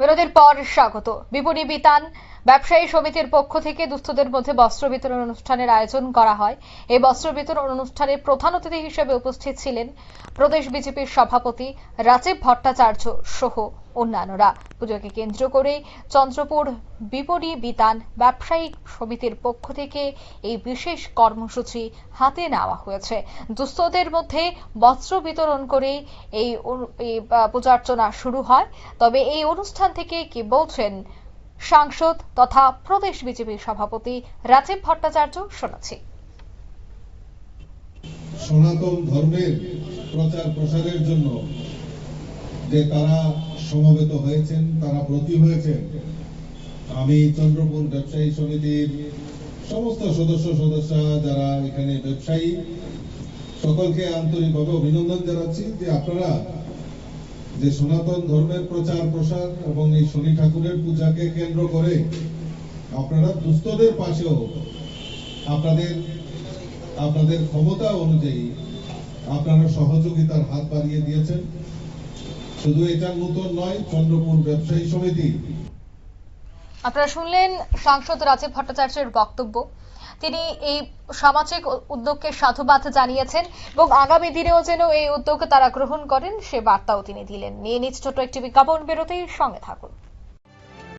বিরোধীর পর স্বাগত। বিপণী বিতান, ব্যবসায়ী সমিতির পক্ষ থেকে দুস্থদের মধ্যে বস্ত্র বিতরণ অনুষ্ঠানের আয়োজন করা হয়। এই বস্ত্র বিতরণ অনুষ্ঠানে প্রধান অতিথি হিসেবে উপস্থিত ছিলেন প্রদেশ বিজেপির সভাপতি রাজীব ভট্টাচার্য সহ অন্যান্যরা। পুজোকে কেন্দ্র করে চন্দ্রপুর বিপণী বিতান ব্যবসায়িক সমিতির পক্ষ থেকে এই বিশেষ কর্মসূচি হাতে নেওয়া হয়েছে। দুস্থদের মধ্যে বস্ত্র বিতরণ করে এই আহ, পূজার্চনা শুরু হয়। তবে এই অনুষ্ঠান থেকে কি বলছেন সাংসদ তথা প্রদেশ বিজেপির সভাপতি রাজীব ভট্টাচার্য শোনাচ্ছি। সনাতন ধর্মের প্রচার প্রসারের জন্য যে তারা সমবেত হয়েছেন, তারা ব্রতী হয়েছেন। আমি চন্দ্রপুর ব্যবসায়ী সমিতির সমস্ত সদস্য, সদস্যা যারা এখানে ব্যবসায়ী, সকলকে আন্তরিকভাবে অভিনন্দন জানাচ্ছি যে আপনারা যে সনাতন ধর্মের প্রচার প্রসার এবং এই শনি ঠাকুরের পূজাকে কেন্দ্র করে আপনারা দুস্থদের পাশেও আপনাদের আপনাদের ক্ষমতা অনুযায়ী আপনারা সহযোগিতার হাত বাড়িয়ে দিয়েছেন। শুধু এটা নতুন নয় চন্দ্রপুর ব্যবসায়ী সমিতি। আপনারা শুনলেন সাংসদ রাজীব ভট্টাচার্যের বক্তব্য। তিনি এই সামাজিক উদ্যোগকে সাধুবাদ জানিয়েছেন এবং আগামী দিনেও যেন এই উদ্যোগ তারা গ্রহণ করেন, সে বার্তাও তিনি দিলেন। নিয়ে নিজ ছোট একটি বিজ্ঞাপন বেরোতেই সঙ্গে থাকুন।